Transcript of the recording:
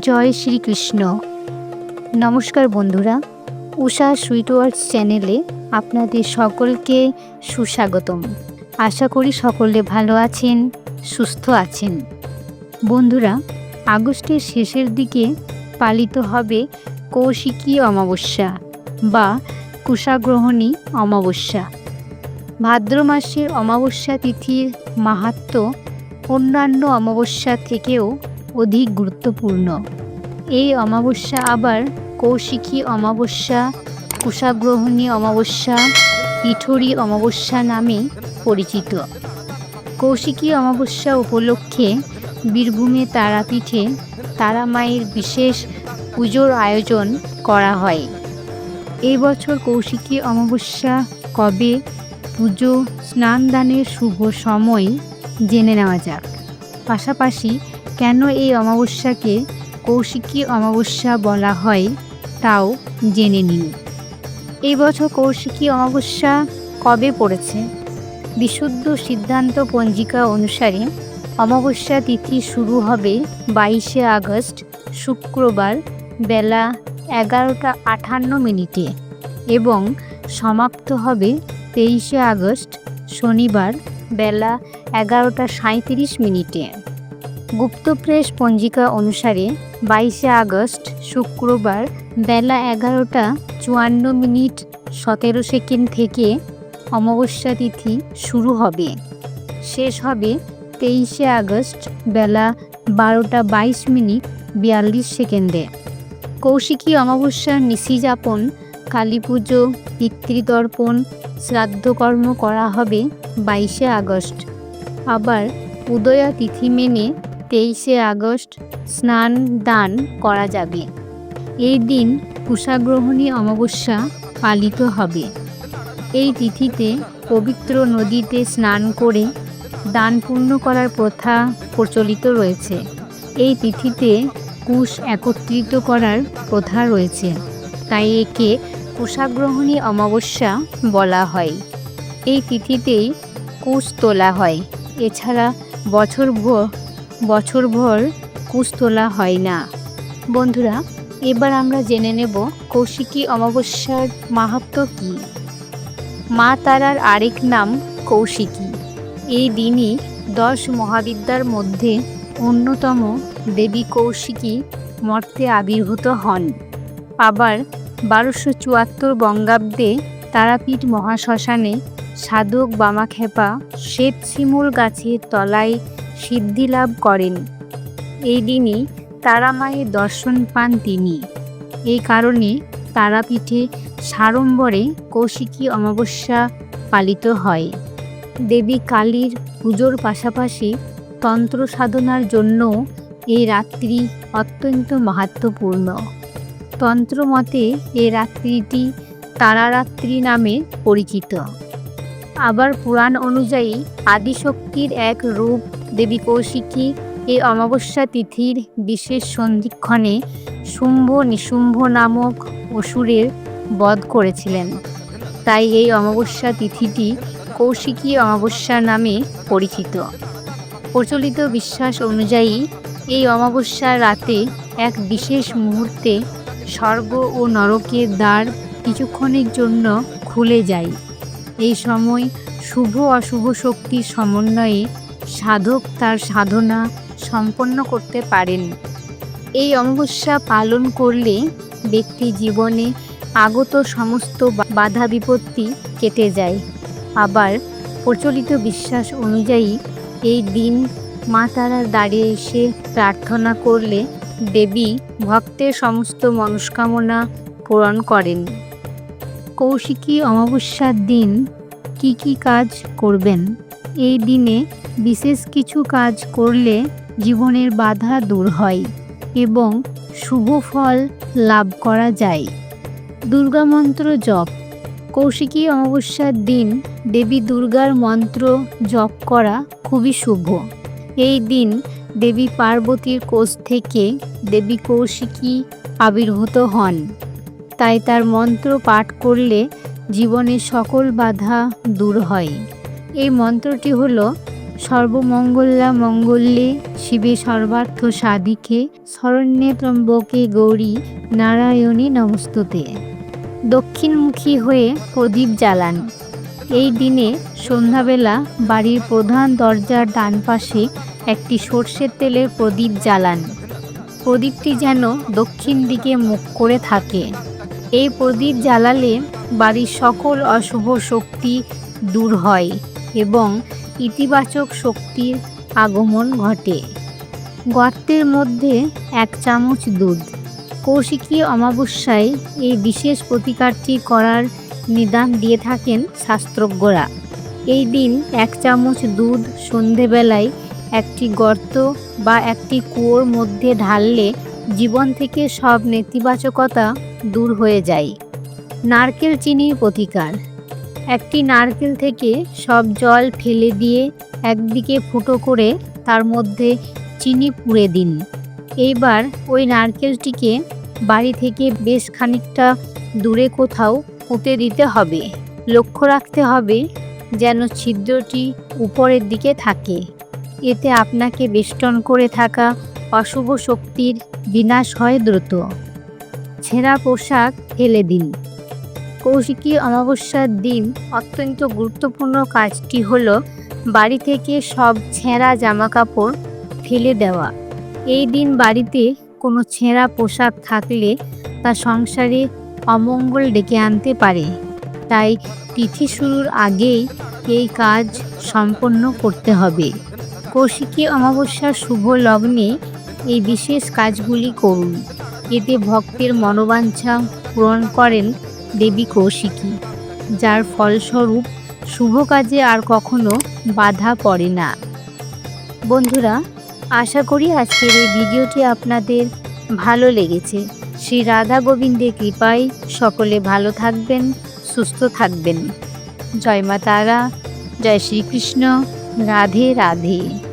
জয় শ্রীকৃষ্ণ। নমস্কার বন্ধুরা, উষা সুইট ওয়ার্ডস চ্যানেলে আপনাদের সকলকে সুস্বাগতম। আশা করি সকলে ভালো আছেন, সুস্থ আছেন। বন্ধুরা, আগস্টের শেষের দিকে পালিত হবে কৌশিকী অমাবস্যা বা কুশাগ্রহণী অমাবস্যা। ভাদ্র মাসের অমাবস্যা তিথির মাহাত্ম্য অন্যান্য অমাবস্যা থেকেও অধিক গুরুত্বপূর্ণ। এই অমাবস্যা আবার কৌশিকী অমাবস্যা কুশাগ্রহণী অমাবস্যা, পিঠরি অমাবস্যা নামে পরিচিত। কৌশিকী অমাবস্যা উপলক্ষে বীরভূমে তারাপীঠে তারা মায়ের বিশেষ পুজোর আয়োজন করা হয়। এই বছর কৌশিকী অমাবস্যা কবে পুজো স্নানদানের শুভ সময় জেনে নেওয়া যাক। পাশাপাশি কেন এই অমাবস্যাকে কৌশিকী অমাবস্যা বলা হয় তাও জেনে নিন। এই বছর কৌশিকী অমাবস্যা কবে পড়েছে? বিশুদ্ধ সিদ্ধান্ত পঞ্জিকা অনুসারে অমাবস্যা তিথি শুরু হবে বাইশে আগস্ট, শুক্রবার বেলা এগারোটা আঠান্ন মিনিটে এবং সমাপ্ত হবে তেইশে আগস্ট, শনিবার বেলা এগারোটা সাঁত্রিশ মিনিটে। গুপ্তপ্রেস পঞ্জিকা অনুসারে বাইশে আগস্ট, শুক্রবার বেলা এগারোটা চুয়ান্ন মিনিট সতেরো সেকেন্ড থেকে অমাবস্যা তিথি শুরু হবে। শেষ হবে তেইশে আগস্ট বেলা বারোটা বাইশ মিনিট বিয়াল্লিশ সেকেন্ডে। কৌশিকী অমাবস্যার নিশি যাপন কালী পুজো, পিতৃতর্পণ, শ্রাদ্ধকর্ম করা হবে বাইশে আগস্ট। আবার উদয়া তিথি মেনে তেইশে আগস্ট স্নান দান করা যাবে। এই দিন কুশাগ্রহণী অমাবস্যা পালিত হবে। এই তিথিতে পবিত্র নদীতে স্নান করে দান পূর্ণ করার প্রথা প্রচলিত রয়েছে। এই তিথিতে কুশ একত্রিত করার প্রথা রয়েছে। তাই একে কুষাগ্রহণী অমাবস্যা বলা হয়। এই তিথিতেই কুশ তোলা হয়। এছাড়া বছরভর বছরভর কুশ তোলা হয় না। বন্ধুরা, এবার আমরা জেনে নেব কৌশিকী অমাবস্যার মাহাত্ম কী। মা তারার আরেক নাম কৌশিকী। এই দিনই দশ মহাবিদ্যার মধ্যে অন্যতম দেবী কৌশিকী মর্তে আবির্ভূত হন। আবার বারোশো চুয়াত্তর বঙ্গাব্দে তারাপীঠ মহাশ্মশানে সাধক বামাখ্যাপা শ্বেত শিমুল গাছের তলায় সিদ্ধিলাভ করেন। এই দিনই তারা মায়ের দর্শন পান তিনি। এই কারণে তারাপীঠে সাড়ম্বরে কৌশিকী অমাবস্যা পালিত হয়। দেবী কালীর পুজোর পাশাপাশি তন্ত্র সাধনার জন্য এই রাত্রি অত্যন্ত মাহাত্মপূর্ণ তন্ত্রমতে এই রাত্রিটি তারারাত্রি নামে পরিচিত। আবার পুরাণ অনুযায়ী আদিশক্তির এক রূপ দেবী কৌশিকী এই অমাবস্যা তিথির বিশেষ সন্ধিক্ষণে শুম্ভ নিশুম্ভ নামক অসুরের বধ করেছিলেন। তাই এই অমাবস্যা তিথিটি কৌশিকী অমাবস্যা নামে পরিচিত। প্রচলিত বিশ্বাস অনুযায়ী এই অমাবস্যার রাতে এক বিশেষ মুহূর্তে স্বর্গ ও নরকের দ্বার কিছুক্ষণের জন্য খুলে যায়। এই সময় শুভ অশুভ শক্তির সমন্বয়ে সাধক তার সাধনা সম্পন্ন করতে পারেন। এই অমাবস্যা পালন করলে ব্যক্তি জীবনে আগত সমস্ত বাধা বিপত্তি কেটে যায়। আবার প্রচলিত বিশ্বাস অনুযায়ী এই দিন মা তারা দাঁড়িয়ে এসে প্রার্থনা করলে দেবী ভক্তের সমস্ত মনস্কামনা পূরণ করেন। কৌশিকী অমাবস্যার দিন কি কি কাজ করবেন? এই দিনে বিশেষ কিছু কাজ করলে জীবনের বাধা দূর হয় এবং শুভ ফল লাভ করা যায়। দুর্গা মন্ত্র জপ। কৌশিকী অমাবস্যার দিন দেবী দুর্গার মন্ত্র জপ করা খুবই শুভ। এই দিন দেবী পার্বতীর কোষ থেকে দেবী কৌশিকী আবির্ভূত হন। তাই তার মন্ত্র পাঠ করলে জীবনের সকল বাধা দূর হয়। এই মন্ত্রটি হল, সর্বমঙ্গলা মঙ্গল্যে শিবে সর্বার্থ সাধিকে, শরণ্যে ত্রম্বকে গৌরী নারায়ণী নমস্তুতে। দক্ষিণমুখী হয়ে প্রদীপ জ্বালান। এই দিনে সন্ধ্যাবেলা বাড়ির প্রধান দরজার ডান পাশে একটি সর্ষের তেলের প্রদীপ জ্বালান। প্রদীপটি যেন দক্ষিণ দিকে মুখ করে থাকে। এই প্রদীপ জ্বালালে বাড়ির সকল অশুভ শক্তি দূর হয় এবং ইতিবাচক শক্তির আগমন ঘটে। গর্তের মধ্যে এক চামচ দুধ। কৌশিকী অমাবস্যায় এই বিশেষ প্রতিকারটি করার নিদান দিয়ে থাকেন শাস্ত্রজ্ঞরা। এই দিন এক চামচ দুধ সন্ধেবেলায় একটি গর্ত বা একটি কুয়োর মধ্যে ঢাললে জীবন থেকে সব নেতিবাচকতা দূর হয়ে যায়। নারকেল চিনির প্রতিকার। একটি নারকেল থেকে সব জল ফেলে দিয়ে একদিকে ফুটো করে তার মধ্যে চিনি পুড়ে দিন। এইবার ওই নারকেলটিকে বাড়ি থেকে বেশ খানিকটা দূরে কোথাও পুঁতে দিতে হবে। লক্ষ্য রাখতে হবে যেন ছিদ্রটি উপরের দিকে থাকে। এতে আপনাকে বেষ্টন করে থাকা অশুভ শক্তির বিনাশ হয় দ্রুত। ছেঁড়া পোশাক ফেলে দিন। কৌশিকী অমাবস্যার দিন অত্যন্ত গুরুত্বপূর্ণ কাজটি হলো বাড়ি থেকে সব ছেঁড়া জামাকাপড় ফেলে দেওয়া। এই দিন বাড়িতে কোনো ছেঁড়া পোশাক থাকলে তা সংসারে অমঙ্গল ডেকে আনতে পারে। তাই তিথি শুরুর আগেই এই কাজ সম্পন্ন করতে হবে। কৌশিকী অমাবস্যার শুভ লগ্নে এই বিশেষ কাজগুলি করুন। এতে ভক্তের মনোবাঞ্ছা পূরণ করেন দেবী কৌশিকী, যার ফলস্বরূপ শুভ কাজে আর কখনো বাধা পড়ে না। বন্ধুরা, আশা করি আজকের এই ভিডিওটি আপনাদের ভালো লেগেছে। শ্রী রাধা গোবিন্দের কৃপায় সকলে ভালো থাকবেন, সুস্থ থাকবেন। জয় মা তারা, জয় শ্রীকৃষ্ণ, রাধে রাধে।